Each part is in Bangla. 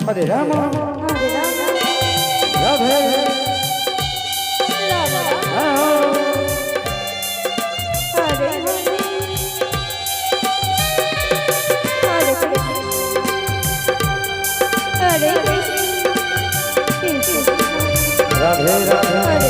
হরে রাম। রাধে। রাধে। রাধে।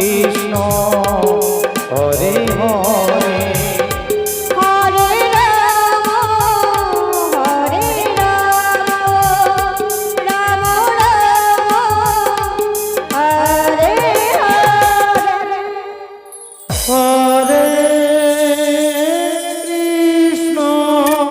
কৃষ্ণ। হরে হরে